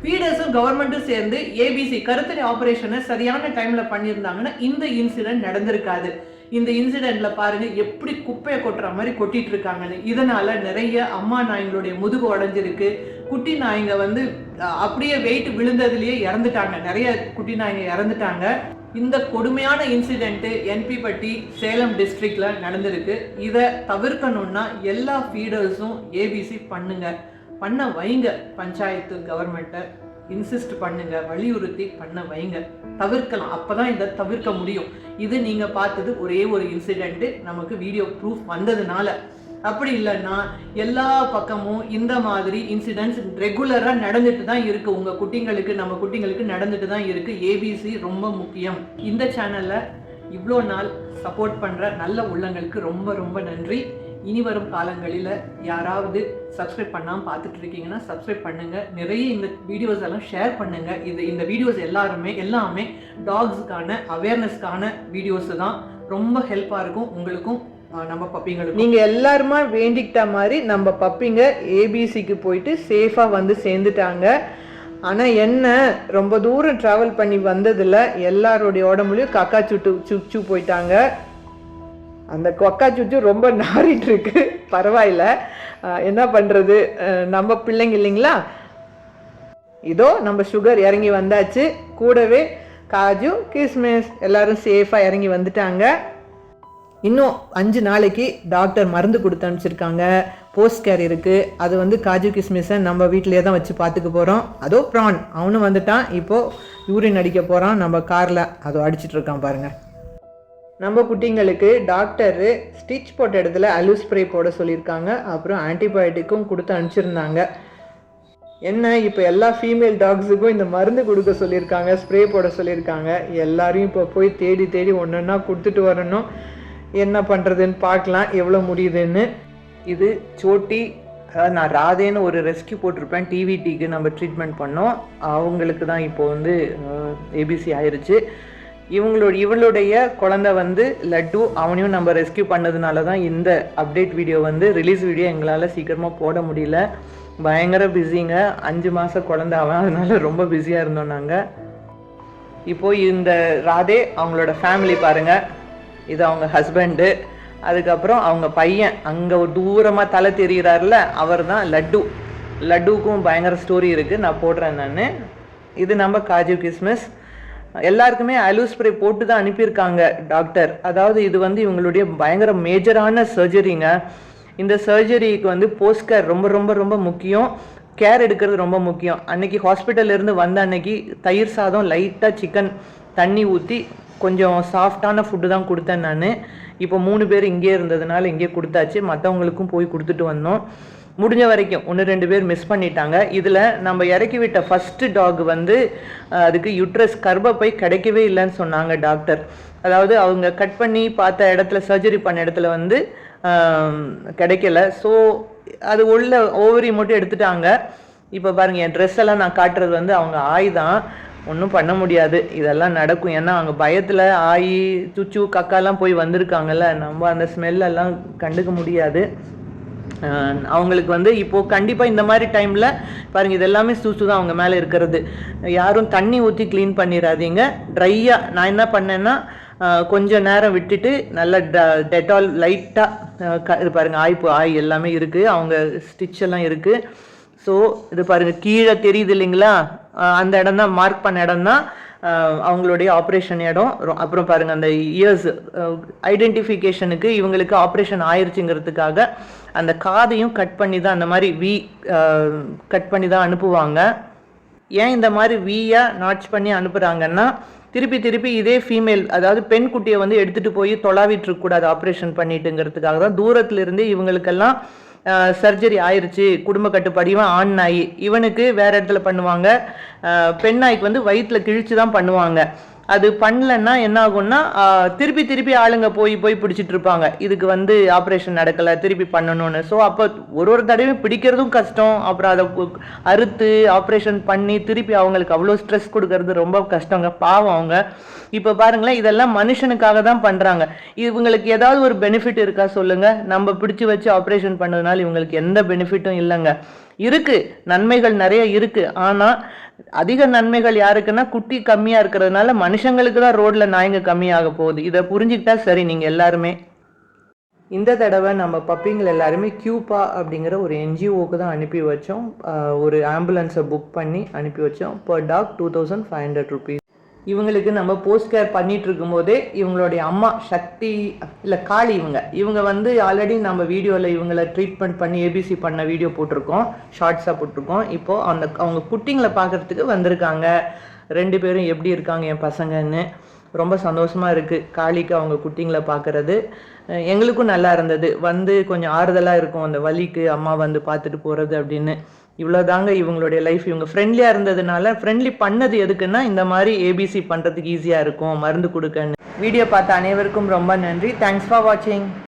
ஃபீடர்ஸும் கவர்மெண்ட்டும் சேர்ந்து ஏபிசி கருத்தடை ஆபரேஷனை சரியான டைம்ல பண்ணியிருந்தாங்கன்னா இந்த இன்சிடென்ட் நடந்திருக்காது. இந்த இன்சிடென்ட்ல பாருங்க எப்படி குப்பையை கொட்டுற மாதிரி கொட்டிட்டு இருக்காங்கன்னு. இதனால நிறைய அம்மா நாய்ங்களுடைய முதுகு உடஞ்சிருக்கு. குட்டி நாய்ங்க வந்து அப்படியே வெயிட் விழுந்ததுலயே இறந்துட்டாங்க. நிறைய குட்டி நாய்ங்க இறந்துட்டாங்க. இந்த கொடுமையான இன்சிடெண்ட்டு என்பி பட்டி சேலம் டிஸ்ட்ரிக்ட்ல நடந்திருக்கு. இதை தவிர்க்கணும்னா எல்லா ஃபீடர்ஸும் ஏபிசி பண்ணுங்க. பண்ண வைங்க. பஞ்சாயத்து கவர்மெண்ட்டை இன்சிஸ்ட் பண்ணுங்க வலியுறுத்தி பண்ண வைங்க. தவிர்க்கலாம். அப்பதான் இதை தவிர்க்க முடியும். இது நீங்க பார்த்தது ஒரே ஒரு இன்சிடென்ட் நமக்கு வீடியோ ப்ரூஃப் வந்ததுனால. அப்படி இல்லைன்னா எல்லா பக்கமும் இந்த மாதிரி இன்சிடென்ட்ஸ் ரெகுலராக நடந்துட்டு தான் இருக்கு. உங்க குட்டிங்களுக்கு நம்ம குட்டிங்களுக்கு நடந்துட்டு தான் இருக்கு. ஏபிசி ரொம்ப முக்கியம். இந்த சேனல்ல இவ்வளோ நாள் சப்போர்ட் பண்ற நல்ல உள்ளங்களுக்கு ரொம்ப ரொம்ப நன்றி. இனி வரும் காலங்களில் யாராவது சப்ஸ்கிரைப் பண்ணாமல் பார்த்துட்டு இருக்கீங்கன்னா சப்ஸ்கிரைப் பண்ணுங்க. நிறைய இந்த வீடியோஸ் எல்லாம் ஷேர் பண்ணுங்கள் இது இந்த வீடியோஸ் எல்லாருமே எல்லாமே டாக்ஸுக்கான அவேர்னஸ்க்கான வீடியோஸ் தான். ரொம்ப ஹெல்ப்பாக இருக்கும் உங்களுக்கும் நம்ம பப்பிங்களுக்கு நீங்கள் எல்லாருமா வேண்டிக்கிட்ட மாதிரி நம்ம பப்பிங்க ஏபிசிக்கு போயிட்டு சேஃபாக வந்து சேர்ந்துட்டாங்க. ஆனால் என்ன ரொம்ப தூரம் ட்ராவல் பண்ணி வந்ததில் எல்லாருடைய உடம்புலையும் கக்கா சுட்டு சுச்சு போயிட்டாங்க. அந்த கொக்கா சுச்சு ரொம்ப நாறிட்டு இருக்கு. பரவாயில்ல. என்ன பண்ணுறது நம்ம பிள்ளைங்க இல்லைங்களா? இதோ நம்ம சுகர் இறங்கி வந்தாச்சு. கூடவே காஜு கிஸ்மிஸ் எல்லாரும் சேஃபாக இறங்கி வந்துட்டாங்க. இன்னும் அஞ்சு நாளைக்கு டாக்டர் மருந்து கொடுத்து அனுப்பிச்சிருக்காங்க. போஸ்ட் கேர் இருக்குது அது வந்து காஜு கிஸ்மிஸை நம்ம வீட்டிலே தான் வச்சு பார்த்துக்க போகிறோம் அதோ ப்ரான் அவனும் வந்துட்டான். இப்போது யூரின் அடிக்க போகிறான் நம்ம காரில் அதோ அடிச்சிட்டு இருக்கான் நம்ம குட்டிங்களுக்கு டாக்டரு ஸ்டிச் போட்ட இடத்துல அலு ஸ்ப்ரே போட சொல்லியிருக்காங்க. அப்புறம் ஆன்டிபயோட்டிக்கும் கொடுத்து அனுப்பிச்சிருந்தாங்க. என்ன இப்போ எல்லா ஃபீமேல் டாக்ஸுக்கும் இந்த மருந்து கொடுக்க சொல்லியிருக்காங்க ஸ்ப்ரே போட சொல்லியிருக்காங்க. எல்லாரையும் இப்போ போய் தேடி தேடி ஒன்று ஒன்றா கொடுத்துட்டு வரணும். என்ன பண்ணுறதுன்னு பார்க்கலாம் எவ்வளோ முடியுதுன்னு. இது சோட்டி அதாவது நான் ராதேன்னு ஒரு ரெஸ்கியூ போட்டிருப்பேன் டிவிடிக்கு நம்ம ட்ரீட்மெண்ட் பண்ணோம். அவங்களுக்கு தான் இப்போ வந்து ஏபிசி ஆயிருச்சு. இவங்களோட இவளுடைய குழந்தை வந்து லட்டு அவனையும் நம்ம ரெஸ்கியூ பண்ணதுனால தான் இந்த அப்டேட் வீடியோ வந்து ரிலீஸ் வீடியோ எங்களால் சீக்கிரமாக போட முடியல. பயங்கர பிஸிங்க அஞ்சு மாதம் குழந்தை அவன் அதனால ரொம்ப பிஸியாக இருந்தோம் நாங்கள் இப்போ இந்த ராதே அவங்களோட ஃபேமிலி பாருங்கள் இது அவங்க ஹஸ்பண்டு அதுக்கப்புறம் அவங்க பையன் அங்கே ஒரு தூரமாக தலை தெரிகிறாருல அவர் தான் லட்டு. லட்டுக்கும் பயங்கர ஸ்டோரி இருக்குது நான் போடுறேன் நான். இது நம்ம காஜு கிஸ்மிஸ். எல்லாருக்குமே அலு ஸ்ப்ரே போட்டு தான் அனுப்பியிருக்காங்க டாக்டர் அதாவது இது வந்து இவங்களுடைய பயங்கர மேஜரான சர்ஜரிங்க இந்த சர்ஜரிக்கு வந்து போஸ்கர் ரொம்ப ரொம்ப ரொம்ப முக்கியம். கேர் எடுக்கிறது ரொம்ப முக்கியம். அன்னைக்கு ஹாஸ்பிட்டல் இருந்து வந்த அன்னைக்கு தயிர் சாதம் லைட்டாக சிக்கன் தண்ணி ஊற்றி கொஞ்சம் சாஃப்டான ஃபுட்டு தான் கொடுத்தேன் நான். இப்போ மூணு பேர் இங்கே இருந்ததுனால இங்கே கொடுத்தாச்சு. மற்றவங்களுக்கும் போய் கொடுத்துட்டு வந்தோம். முடிஞ்ச வரைக்கும் ஒன்று ரெண்டு பேர் மிஸ் பண்ணிட்டாங்க. இதில் நம்ம இறக்கி விட்ட ஃபஸ்ட்டு டாக் வந்து அதுக்கு யுட்ரஸ் கர்ப்பப்பை கிடைக்கவே இல்லைன்னு சொன்னாங்க டாக்டர் அதாவது அவங்க கட் பண்ணி பார்த்த இடத்துல சர்ஜரி பண்ண இடத்துல வந்து கிடைக்கல. ஸோ அது உள்ள ஓவரி மட்டும் எடுத்துட்டாங்க. இப்போ பாருங்கள் என் ட்ரெஸ் எல்லாம் நான் காட்டுறது வந்து அவங்க ஆய் தான். ஒன்றும் பண்ண முடியாது. இதெல்லாம் நடக்கும். ஏன்னா அவங்க பயத்தில் ஆயி சுச்சு கக்காலாம் போய் வந்திருக்காங்கல்ல நம்ம அந்த ஸ்மெல்லெல்லாம் கண்டுக்க முடியாது. அவங்களுக்கு வந்து இப்போது கண்டிப்பாக இந்த மாதிரி டைமில் பாருங்கள் இது எல்லாமே சூசு தான் அவங்க மேலே இருக்கிறது. யாரும் தண்ணி ஊற்றி க்ளீன் பண்ணிடாதீங்க ட்ரையாக நான் என்ன பண்ணேன்னா கொஞ்சம் நேரம் விட்டுட்டு நல்லா டெட்டால் லைட்டாக க இது பாருங்க ஆய்ப்பு ஆய் எல்லாமே இருக்குது அவங்க ஸ்டிச் எல்லாம் இருக்குது ஸோ இது பாருங்க கீழே தெரியுது இல்லைங்களா? அந்த இடம் தான் மார்க் பண்ண இடம் தான் அவங்களுடைய ஆப்ரேஷன் இடம். ரொ- அப்புறம் பாருங்க அந்த இயர்ஸ் ஐடென்டிஃபிகேஷனுக்கு இவங்களுக்கு ஆப்ரேஷன் ஆயிடுச்சுங்கிறதுக்காக அந்த காதையும் கட் பண்ணி தான் அந்த மாதிரி வி கட் பண்ணி தான் அனுப்புவாங்க. ஏன் இந்த மாதிரி வீயாக நாட்ச் பண்ணி அனுப்புகிறாங்கன்னா திருப்பி திருப்பி இதே ஃபீமேல் அதாவது பெண் குட்டியை வந்து எடுத்துகிட்டு போய் தொலாவிட்டு இருக்கக்கூடாது ஆப்ரேஷன் பண்ணிட்டுங்கிறதுக்காக தான். தூரத்துலேருந்து இவங்களுக்கெல்லாம் சர்ஜரி ஆயிருச்சு குடும்ப கட்டுப்பாடு இவன் ஆண் நாய். இவனுக்கு வேற இடத்துல பண்ணுவாங்க. பெண் நாய்க்கு வந்து வயிற்றில் கிழிச்சு தான் பண்ணுவாங்க. அது பண்ணலன்னா என்ன ஆகும்னா திருப்பி திருப்பி ஆளுங்க போய் போய் பிடிச்சிட்டு இருப்பாங்க இதுக்கு வந்து ஆப்ரேஷன் நடக்கலை திருப்பி பண்ணணும்னு. ஸோ அப்போ ஒரு ஒரு தடவையும் பிடிக்கிறதும் கஷ்டம். அப்புறம் அதை அறுத்து ஆப்ரேஷன் பண்ணி திருப்பி அவங்களுக்கு அவ்வளோ ஸ்ட்ரெஸ் கொடுக்கறது ரொம்ப கஷ்டங்க பாவம் அவங்க. இப்போ பாருங்களேன் இதெல்லாம் மனுஷனுக்காக தான் பண்ணுறாங்க இவங்களுக்கு ஏதாவது ஒரு பெனிஃபிட் இருக்கா சொல்லுங்கள் நம்ம பிடிச்சி வச்சு ஆப்ரேஷன் பண்ணதுனால இவங்களுக்கு எந்த பெனிஃபிட்டும் இல்லைங்க. இருக்கு. நன்மைகள் நிறைய இருக்கு. ஆனா அதிக நன்மைகள் யாருக்குன்னா குட்டி கம்மியா இருக்கிறதுனால மனுஷங்களுக்கு தான் ரோட்ல நாய்ங்க கம்மியாக போகுது. இதை புரிஞ்சுக்கிட்டா சரி நீங்க எல்லாருமே. இந்த தடவை நம்ம பப்பிங்கள் எல்லாருமே கியூபா அப்படிங்கிற ஒரு என்ஜிஓக்கு தான் அனுப்பி வச்சோம். ஒரு ஆம்புலன்ஸை புக் பண்ணி அனுப்பி வச்சோம். Per dog two thousand five hundred rupees இவங்களுக்கு நம்ம போஸ்ட் கேர் பண்ணிட்டு இருக்கும்போதே இவங்களுடைய அம்மா சக்தி இல்லை காளி இவங்க. இவங்க வந்து ஆல்ரெடி நம்ம வீடியோவில் இவங்கள ட்ரீட்மெண்ட் பண்ணி ஏபிசி பண்ண வீடியோ போட்டிருக்கோம். ஷார்ட்ஸாக போட்டிருக்கோம். இப்போ அந்த அவங்க குட்டிங்களை பார்க்கறதுக்கு வந்திருக்காங்க. ரெண்டு பேரும் எப்படி இருக்காங்க என் பசங்கன்னு. ரொம்ப சந்தோஷமாக இருக்குது காளிக்கு அவங்க குட்டிங்களை பார்க்குறது. எங்களுக்கும் நல்லா இருந்தது. வந்து கொஞ்சம் ஆறுதலாக இருக்கும் அந்த வலிக்கு. அம்மா வந்து பார்த்துட்டு போகிறது அப்படின்னு. இவ்வளோதாங்க இவங்களுடைய லைஃப் இவங்க ஃப்ரெண்ட்லியா இருந்ததுனால ஃப்ரெண்ட்லி பண்ணது எதுக்குன்னா இந்த மாதிரி ஏபிசி பண்றதுக்கு ஈஸியா இருக்கும் மருந்து கொடுக்கன்னு. வீடியோ பார்த்த அனைவருக்கும் ரொம்ப நன்றி. தேங்க்ஸ் ஃபார் வாட்சிங்